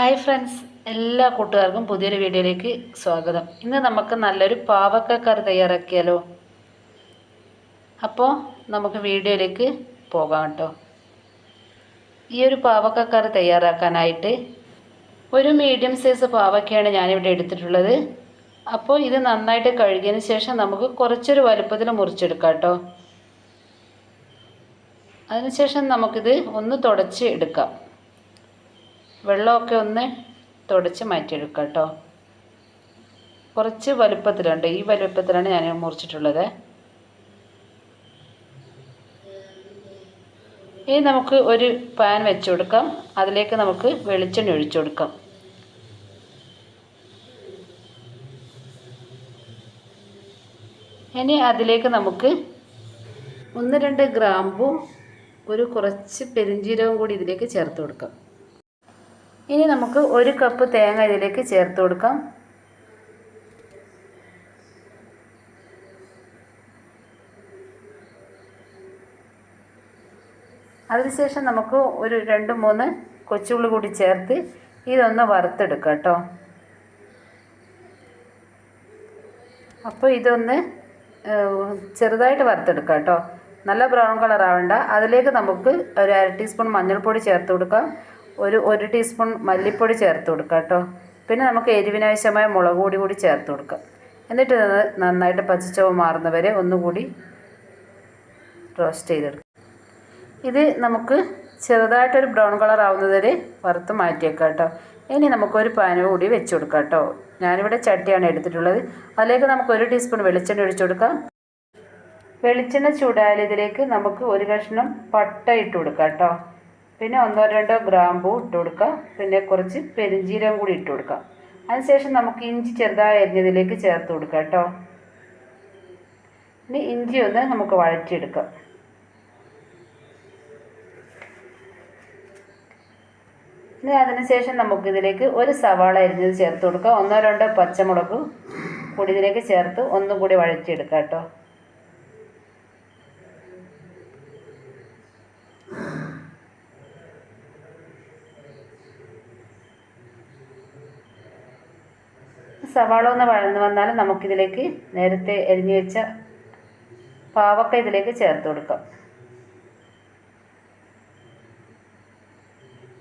Hi friends എല്ലാ കൂട്ടുകാർക്കും പുതിയൊരു വീഡിയോയിലേക്ക് സ്വാഗതം. ഇന്ന് നമുക്ക് നല്ലൊരു പാവക്കക്കറി തയ്യാറാക്കിയാലോ? അപ്പോൾ നമുക്ക് വീഡിയോയിലേക്ക് പോകാം കേട്ടോ. ഈ ഒരു പാവക്കക്കറി തയ്യാറാക്കാനായിട്ട് ഒരു മീഡിയം സൈസ് പാവക്കയാണ് ഞാനിവിടെ എടുത്തിട്ടുള്ളത്. അപ്പോൾ ഇത് നന്നായിട്ട് കഴുകിയതിന് ശേഷം നമുക്ക് കുറച്ചൊരു വലുപ്പത്തിൽ മുറിച്ചെടുക്കാം കേട്ടോ. അതിനുശേഷം നമുക്കിത് ഒന്ന് തുടച്ച് എടുക്കാം. വെള്ളമൊക്കെ ഒന്ന് തുടച്ച് മാറ്റിയെടുക്കുക കേട്ടോ. കുറച്ച് വലുപ്പത്തിലുണ്ട്. ഈ വലുപ്പത്തിലാണ് ഞാൻ മുറിച്ചിട്ടുള്ളത്. ഇനി നമുക്ക് ഒരു പാൻ വെച്ച് കൊടുക്കാം. അതിലേക്ക് നമുക്ക് വെളിച്ചെണ്ണ ഒഴിച്ചു കൊടുക്കാം. ഇനി അതിലേക്ക് നമുക്ക് ഒന്ന് രണ്ട് ഗ്രാമ്പും ഒരു കുറച്ച് പെരിഞ്ചീരവും കൂടി ഇതിലേക്ക് ചേർത്ത് കൊടുക്കാം. ഇനി നമുക്ക് ഒരു കപ്പ് തേങ്ങ ഇതിലേക്ക് ചേർത്ത് കൊടുക്കാം. അതിനുശേഷം നമുക്ക് ഒരു രണ്ട് മൂന്ന് കൊച്ചുള്ളി കൂടി ചേർത്ത് ഇതൊന്ന് വറുത്തെടുക്കാം കേട്ടോ. അപ്പോൾ ഇതൊന്ന് ചെറുതായിട്ട് വറുത്തെടുക്കാം കേട്ടോ. നല്ല ബ്രൗൺ കളർ ആവണ്ട. അതിലേക്ക് നമുക്ക് ഒരു അര ടീസ്പൂൺ മഞ്ഞൾപ്പൊടി ചേർത്ത് കൊടുക്കാം. ഒരു ഒരു ടീസ്പൂൺ മല്ലിപ്പൊടി ചേർത്ത് കൊടുക്കുക കേട്ടോ. പിന്നെ നമുക്ക് എരിവിനാവശ്യമായ മുളക് പൊടി കൂടി ചേർത്ത് കൊടുക്കാം. എന്നിട്ട് നന്നായിട്ട് പച്ചച്ചവ് മാറുന്നവരെ ഒന്നുകൂടി റോസ്റ്റ് ചെയ്തെടുക്കും. ഇത് നമുക്ക് ചെറുതായിട്ടൊരു ബ്രൗൺ കളർ ആവുന്നതുവരെ വറുത്ത് മാറ്റിയേക്കാം കേട്ടോ. ഇനി നമുക്കൊരു പാന കൂടി വെച്ച് കൊടുക്കാം കേട്ടോ. ഞാനിവിടെ ചട്ടിയാണ് എടുത്തിട്ടുള്ളത്. അതിലേക്ക് നമുക്ക് ഒരു ടീസ്പൂൺ വെളിച്ചെണ്ണ ഒഴിച്ചു കൊടുക്കാം. വെളിച്ചെണ്ണ ചൂടായാൽ ഇതിലേക്ക് നമുക്ക് ഒരു കഷ്ണം പട്ട ഇട്ട് കൊടുക്കാം കേട്ടോ. പിന്നെ ഒന്നോ രണ്ടോ ഗ്രാമ്പൂ ഇട്ട് കൊടുക്കുക. പിന്നെ കുറച്ച് പെരിഞ്ചീരം കൂടി ഇട്ട് കൊടുക്കുക. അതിനുശേഷം നമുക്ക് ഇഞ്ചി ചെറുതായി അരിഞ്ഞതിലേക്ക് ചേർത്ത് കൊടുക്കുക കേട്ടോ. ഇനി ഇഞ്ചി ഒന്ന് നമുക്ക് വഴറ്റിയെടുക്കാം. ഇനി അതിനുശേഷം നമുക്കിതിലേക്ക് ഒരു സവാള അരിഞ്ഞത് ചേർത്ത് കൊടുക്കുക. ഒന്നോ രണ്ടോ പച്ചമുളക് കൂടി ഇതിലേക്ക് ചേർത്ത് ഒന്നും കൂടി വഴറ്റിയെടുക്കാം കേട്ടോ. സവാള ഒന്ന് വഴന്ന് വന്നാൽ നമുക്കിതിലേക്ക് നേരത്തെ എരിഞ്ഞു വെച്ച പാവക്ക ഇതിലേക്ക് ചേർത്ത് കൊടുക്കാം.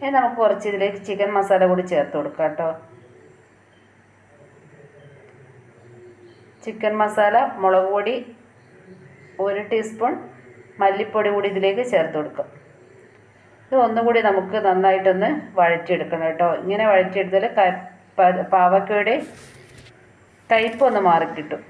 ഇനി നമുക്ക് കുറച്ച് ഇതിലേക്ക് ചിക്കൻ മസാല കൂടി ചേർത്ത് കൊടുക്കാം കേട്ടോ. ചിക്കൻ മസാല മുളക് പൊടി ഒരു ടീസ്പൂൺ മല്ലിപ്പൊടി കൂടി ഇതിലേക്ക് ചേർത്ത് കൊടുക്കാം. ഇത് ഒന്നുകൂടി നമുക്ക് നന്നായിട്ടൊന്ന് വഴറ്റിയെടുക്കണം കേട്ടോ. ഇങ്ങനെ വഴറ്റിയെടുത്താൽ പാവക്കയുടെ ടൈപ്പ് ഒന്ന് മാറിക്കിട്ടും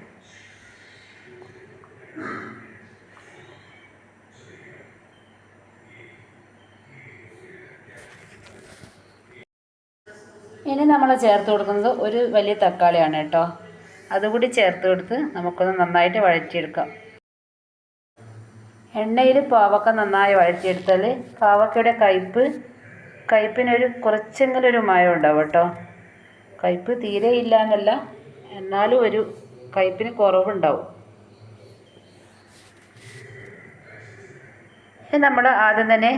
ഇനി നമ്മൾ ചേർത്ത് കൊടുക്കുന്നത് ഒരു വലിയ തക്കാളിയാണ് കേട്ടോ. അതുകൂടി ചേർത്ത് കൊടുത്ത് നമുക്കൊന്ന് നന്നായിട്ട് വഴറ്റിയെടുക്കാം. എണ്ണയിൽ പാവക്ക നന്നായി വഴറ്റിയെടുത്താൽ പാവക്കയുടെ കയ്പ്പ് കയ്പ്പിനൊരു കുറച്ചെങ്കിലും ഒരു മയം ഉണ്ടാവും കേട്ടോ. കയ്പ്പ് തീരെ ഇല്ല എന്നല്ല എന്നാലും ഒരു കയ്പിന് കുറവുണ്ടാവും. ഇനി നമ്മൾ ആദ്യം തന്നെ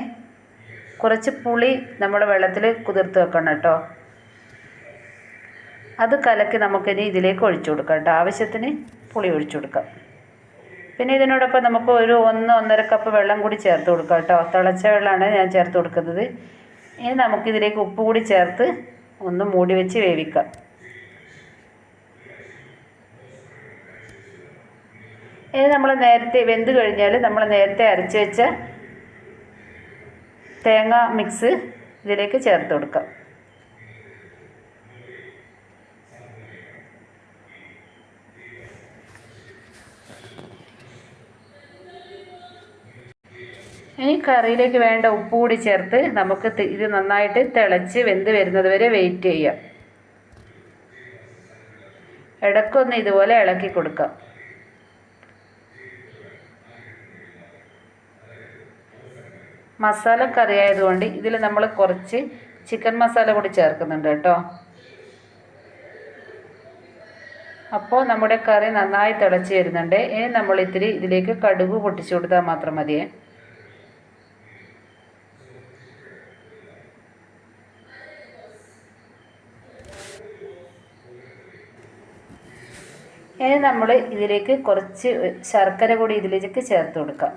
കുറച്ച് പുളി നമ്മൾ വെള്ളത്തിൽ കുതിർത്ത് വെക്കണം കേട്ടോ. അത് കലക്കി നമുക്കിനി ഇതിലേക്ക് ഒഴിച്ചു കൊടുക്കാം കേട്ടോ. ആവശ്യത്തിന് പുളി ഒഴിച്ചു കൊടുക്കാം. പിന്നെ ഇതിനോടൊപ്പം നമുക്ക് ഒരു ഒന്ന് ഒന്നര കപ്പ് വെള്ളം കൂടി ചേർത്ത് കൊടുക്കാം കേട്ടോ. തിളച്ച വെള്ളമാണ് ഞാൻ ചേർത്ത് കൊടുക്കുന്നത്. ഇനി നമുക്കിതിലേക്ക് ഉപ്പ് കൂടി ചേർത്ത് ഒന്ന് മൂടി വെച്ച് വേവിക്കാം. ഇനി നമ്മൾ നേരത്തെ വെന്ത് കഴിഞ്ഞാൽ നമ്മൾ നേരത്തെ അരച്ച് വെച്ച തേങ്ങ മിക്സ് ഇതിലേക്ക് ചേർത്ത് കൊടുക്കാം. ഇനി കറിയിലേക്ക് വേണ്ട ഉപ്പ് കൂടി ചേർത്ത് നമുക്ക് ഇത് നന്നായിട്ട് തിളച്ച് വെന്ത് വരുന്നത് വരെ വെയിറ്റ് ചെയ്യാം. ഇടയ്ക്കൊന്ന് ഇതുപോലെ ഇളക്കി കൊടുക്കാം. മസാല കറി ആയതുകൊണ്ട് ഇതിൽ നമ്മൾ കുറച്ച് ചിക്കൻ മസാല കൂടി ചേർക്കുന്നുണ്ട് കേട്ടോ. അപ്പോൾ നമ്മുടെ കറി നന്നായി തിളച്ച് വരുന്നുണ്ട്. ഇനി നമ്മൾ ഇത്തിരി ഇതിലേക്ക് കടുക് പൊട്ടിച്ചു കൊടുത്താൽ മാത്രം മതിയേ. ഇനി നമ്മൾ ഇതിലേക്ക് കുറച്ച് ശർക്കര കൂടി ഇതിലേക്ക് ചേർത്ത് കൊടുക്കാം.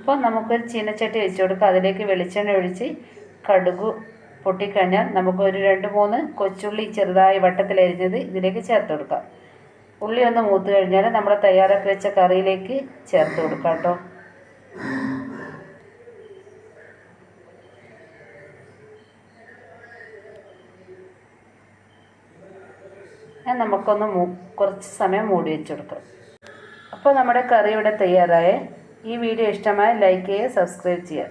അപ്പോൾ നമുക്കൊരു ചീനച്ചട്ടി വെച്ച് കൊടുക്കുക അതിലേക്ക് വെളിച്ചെണ്ണ ഒഴിച്ച് കടുക് പൊട്ടിക്കഴിഞ്ഞാൽ നമുക്ക് ഒരു രണ്ട് മൂന്ന് കൊച്ചുള്ളി ചെറുതായി വട്ടത്തിലരിഞ്ഞത് ഇതിലേക്ക് ചേർത്ത് കൊടുക്കാം. ഉള്ളി ഒന്ന് മൂത്ത് കഴിഞ്ഞാൽ നമ്മൾ തയ്യാറാക്കി വെച്ച കറിയിലേക്ക് ചേർത്ത് കൊടുക്കാം കേട്ടോ. നമുക്കൊന്ന് കുറച്ച് സമയം മൂടി വെച്ച് കൊടുക്കാം. അപ്പോൾ നമ്മുടെ കറി ഇവിടെ തയ്യാറായേ. ഈ വീഡിയോ ഇഷ്ടമായ ലൈക്ക് ചെയ്യുക സബ്സ്ക്രൈബ് ചെയ്യുക.